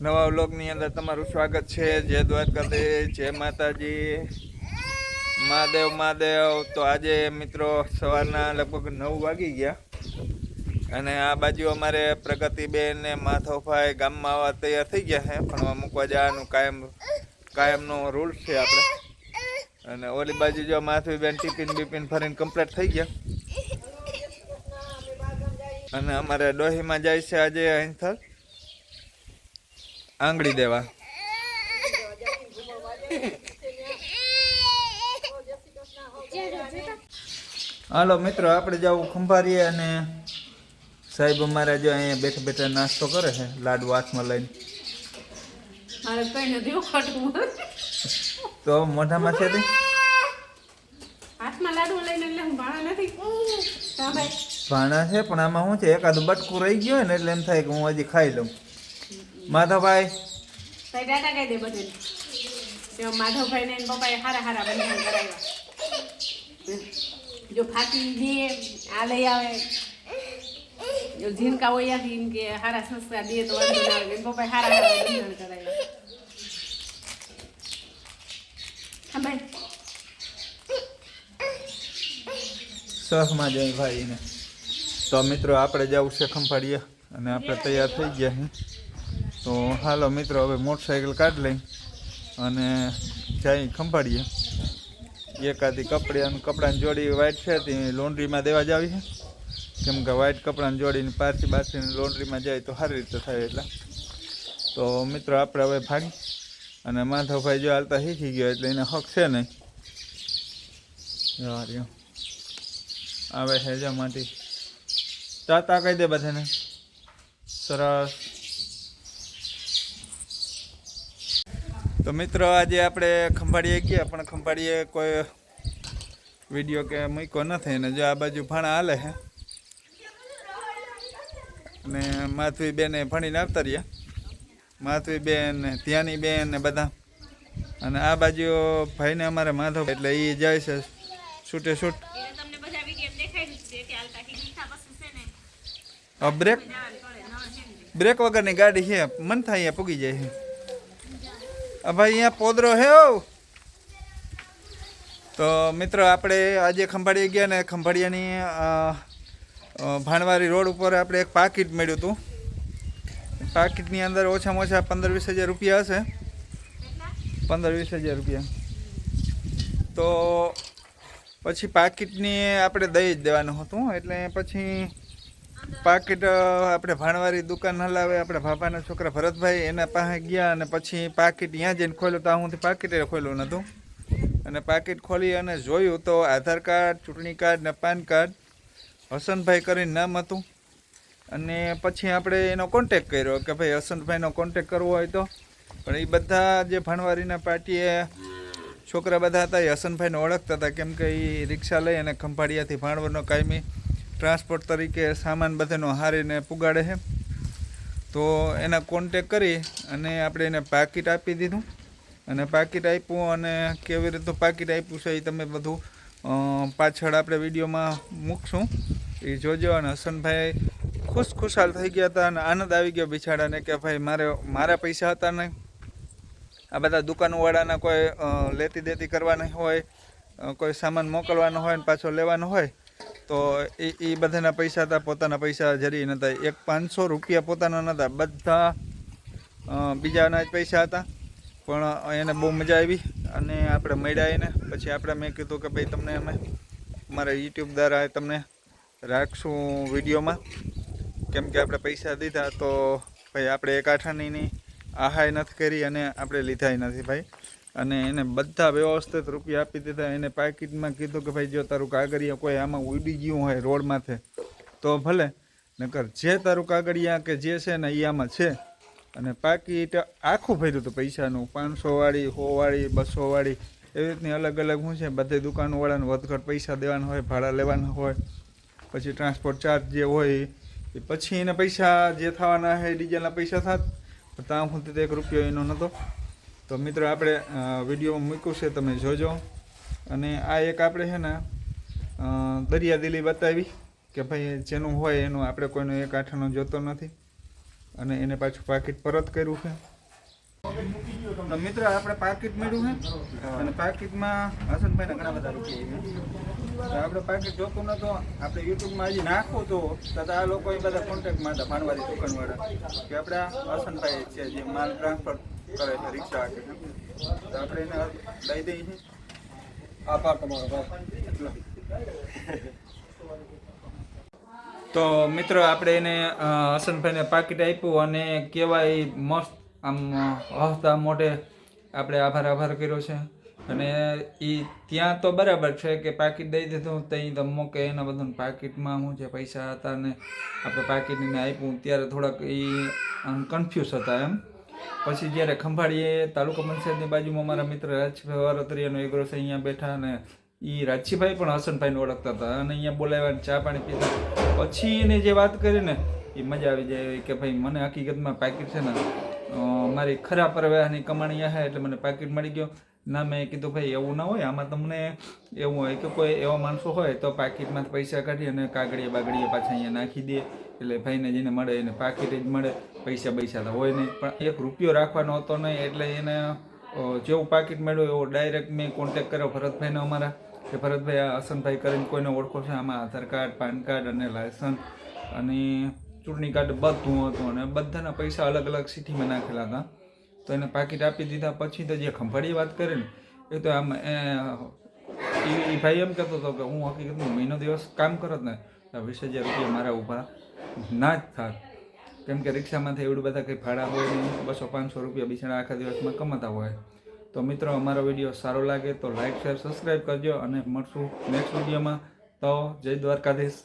નવા વ્લોગની અંદર તમારું સ્વાગત છે. જય દ્વારકાધીશ, જય માતાજી. મહાદેવ મહાદેવ. તો આજે મિત્રો સવારના લગભગ નવ વાગી ગયા. અને આ બાજુ અમારે પ્રગતિબેન ને માધવભાઈ ગામમાં આવવા તૈયાર થઈ ગયા છે. ભણવા મૂકવા જવાનું કાયમ, કાયમનો રૂલ છે આપણે. અને ઓલી બાજુ જો માથવીબેન ટિફિન બિફિન ફરીને કમ્પ્લીટ થઈ ગયા. અને અમારે ડોહીમાં જાય છે આજે અહીંથલ. આંગળી દેવા. હાલો મિત્રો આપણે જવું ખંભારીએ અને સાહેબ અમારા જો અહીંયા બેઠા બેઠા નાસ્તો કરે છે લાડુ હાથમાં લઈને. તો મોઢામાં છે ભાણા છે પણ આમાં શું છે એકાદ બટકું રહી ગયું હોય ને એટલે એમ થાય કે હું હજી ખાઈ લઉં. માધવભાઈ. તઈ ટાટા કહી દે બધું તો માધવભાઈ ને પપ્પાએ હારા હારા બંધન કરાવ્યા. જો ફાટી દે આ લઈ આવે. જો ઝીનકા હોય એમ કે હારા સંસ્કાર દે તો વાંધો ના આવે. પપ્પાએ હારા હારા બંધન કરાવ્યા. હા ભાઈ સહમાં જઈ ભાઈને તો મિત્રો આપણે જવું છે ખંભાળીએ. અને આપણે તૈયાર થઈ ગયા છીએ તો હાલો મિત્રો, હવે મોટરસાઇકલ કાઢ લઈ અને જઈ ખંભાળીએ. એકાદી કપડાં કપડાની જોડી વાઇટ છે, તે લોન્ડ્રીમાં દેવા જાવી છે. કેમ કે વ્હાઈટ કપડાની જોડીને પારસી બારસીને લોન્ડ્રીમાં જાય તો સારી રીતે થાય એટલે. તો મિત્રો, આપણે હવે ભાગી અને માધવભાઈ જો હાલતા શીખી ગયો એટલે એને હક છે નહીં. આવે છે જમાથી તાતા કહી દે બધાને. સરસ. તો મિત્રો આજે આપણે ખંભાળીએ ગયા પણ ખંભાળીએ કોઈ વીડિયો કે મૂક્યો નથી ને જો આ બાજુ ભણા હાલે છે અને માથવી બેને ભણીને આવતા રહ્યા. માથવી બેન ને ત્યાંની બેન ને બધા. અને આ બાજુ ભાઈને અમારે માધવ એટલે એ જાય છે છૂટે છૂટ. ને. બ્રેક? બ્રેક વગરની ગાડી છે મન થાય પૂગી જાય છે. ભાઈ અહીંયા પોદરો હે તો મિત્રો, આપણે આજે ખંભાળીએ ગયા ને ખંભાળિયાની ભાણવારી રોડ ઉપર આપણે એક પાકીટ મળ્યું હતું. પાકીટની અંદર ઓછામાં ઓછા પંદર વીસ હજાર રૂપિયા હશે. પંદર વીસ હજાર રૂપિયા. તો પછી પાકીટની આપણે દઈ જ દેવાનું હતું, એટલે પછી પાકીટ આપણે ભાણવારી દુકાન હલાવે, આપણે ભાભાના છોકરા ભરતભાઈ એના પાસે ગયા અને પછી પાકીટ ત્યાં જઈને ખોલ્યું. તો હું પાકીટે ખોલ્યું નહોતું અને પાકીટ ખોલી અને જોયું તો આધાર કાર્ડ, ચૂંટણી કાર્ડ ને પાન કાર્ડ હસનભાઈ કરીને નામ હતું. અને પછી આપણે એનો કોન્ટેક કર્યો કે ભાઈ હસનભાઈનો કોન્ટેક કરવો હોય તો. પણ એ બધા જે ભાણવારીના પાર્ટીએ છોકરા બધા હતા એ હસનભાઈને ઓળખતા હતા. કેમ કે એ રિક્ષા લઈ અને ખંભાળિયાથી ભાણવરનો કાયમી ટ્રાન્સપોર્ટ તરીકે સામાન બધાનો હારીને પુગાડે છે. તો એના કોન્ટેક કરી અને આપણે એને પાકીટ આપી દીધું. અને પાકીટ આપ્યું અને કેવી રીતનું પાકીટ આપ્યું છે એ તમે બધું પાછળ આપણે વિડીયોમાં મૂકશું. એ જોજો અને હસનભાઈ ખુશ ખુશાલ થઈ ગયા હતા અને આનંદ આવી ગયો બિછાડાને કે ભાઈ મારે, મારા પૈસા હતા નહીં આ બધા દુકાનવાળાના કોઈ લેતી દેતી કરવાની હોય કોઈ સામાન મોકલવાનો હોય ને પાછો લેવાનો હોય તો એ એ બધાના પૈસા હતા, પોતાના પૈસા જરી નહોતા એક પાંચસો રૂપિયા પોતાના નહોતા બધા બીજાના જ પૈસા હતા. પણ એને બહુ મજા આવી અને આપણે મળ્યા એને. પછી આપણે મેં કીધું કે ભાઈ તમને અમે મારા યુટ્યુબ દ્વારા તમને રાખશું વિડીયોમાં. કેમ કે આપણે પૈસા દીધા તો ભાઈ આપણે એક આઠાની આહાય નથી કરી અને આપણે લીધાય નથી ભાઈ. અને એને બધા વ્યવસ્થિત રૂપિયા આપી દીધા. એને પાકીટમાં કીધું કે ભાઈ જો તારું કાગળિયા કોઈ આમાં ઉડી ગયું હોય રોડ માથે, તો ભલે. નકર જે તારું કાગળિયા કે જે છે ને એ આમાં છે. અને પાકીટ આખું ભર્યું હતું પૈસાનું. પાંચસોવાળી, સોવાળી, બસોવાળી, એવી રીતની અલગ અલગ શું છે, બધે દુકાનવાળાને વધઘટ પૈસા દેવાના હોય, ભાડા લેવાના હોય, પછી ટ્રાન્સપોર્ટ ચાર્જ જે હોય, એ પછી એને પૈસા જે થવાના હોય ડીઝલના પૈસા થાત. ત્યાં સુધી એક રૂપિયો એનો નહોતો. તો મિત્રો આપણે વીડિયો મૂક્યું છે, તમે જોજો. અને આ એક આપણે છે ને દરિયાદિલી બતાવી કે ભાઈ જેનું હોય એનું આપણે કોઈનો એક આઠાનો જોતો નથી. અને એને પાછું પાકીટ પરત કર્યું છે. તો મિત્ર આપણે પાકીટ મળ્યું છે. અને પાકીટમાં હસનભાઈને ઘણા બધા રૂપિયા આપણે પાકીટ જોતું નતો આપણે યુટ્યુબમાં હજી નાખવું તો તથા આ લોકો એ બધા કોન્ટેક્ટમાં હતા ભાનવારી દુકાનવાળા. કે આપણે હસનભાઈ છે, જે માલ ટ્રાન્સફર તો મિત્રો, આપણે એને હસનભાઈને પાકીટ આપ્યું અને કેવાય મસ્ત, આમ હસતા મોઢે આપણે આભાર આભાર કર્યો છે. અને એ ત્યાં તો બરાબર છે કે પાકીટ દઈ દીધું ત્યાં તો મૂકે એના બધું. પાકીટમાં શું છે, પૈસા હતા ને આપણે પાકીટને આપ્યું. ત્યારે થોડાક એ કન્ફ્યુઝ હતા એમ. પછી જ્યારે ખંભાળીએ, તાલુકા પંચાયતની બાજુમાં મારા મિત્ર રાજભાઈ વારોતરિયાનો એગ્રો છે અહીંયા બેઠા અને એ રાજસીભાઈ પણ હસનભાઈને ઓળખતા હતા અને અહીંયા બોલાવ્યા ચા પાણી પીધા. પછી એને જે વાત કરી ને એ મજા આવી જાય કે ભાઈ, મને હકીકતમાં પાકીટ છે ને મારી ખરા પરવાહની કમાણી હે એટલે મને પાકીટ મળી ગયો. ના, મેં કીધું, ભાઈ, એવું ના હોય. આમાં તમને એવું હોય કે કોઈ એવા માણસો હોય તો પાકીટમાંથી પૈસા કાઢી અને કાગળીએ બાગડીએ પાછા અહીંયા નાખી દે. એટલે ભાઈને જેને મળે એને પાકીટ જ મળે. પૈસા પૈસા તો હોય નહીં. પણ એક રૂપિયો રાખવાનો હતો નહીં એટલે એને જેવું પાકીટ મળ્યું એવો ડાયરેક્ટ મેં કોન્ટેક કર્યો ભરતભાઈને અમારા. કે ભરતભાઈ, આ હસનભાઈ કરીને કોઈને ઓળખો છે? આમાં આધાર કાર્ડ, પાન કાર્ડ અને લાયસન્સ અને ચૂંટણી કાર્ડ બધું હતું અને બધાના પૈસા અલગ અલગ સિટીમાં નાખેલા હતા. તો એને પાકીટ આપી દીધા. પછી તો જે ખંભાળી વાત કરે ને, એ તો આમ, એ ભાઈ એમ કહેતો હતો કે હું હકીકતમાં મહિનો દિવસ કામ કરત ને, તો વીસ હજાર રૂપિયા મારા ઊભા ના જ થાત. કેમ કે રિક્ષામાંથી એવડું બધા કંઈ ભાડા હોય નહીં. બસો પાંચસો રૂપિયા બિચારા આખા દિવસમાં કમાતા હોય. તો મિત્રો, અમારો વીડિયો સારો લાગે તો લાઇક શેર, સબસ્ક્રાઈબ કરજો અને મળશું નેક્સ્ટ વિડીયોમાં. તો જય દ્વારકાધીશ.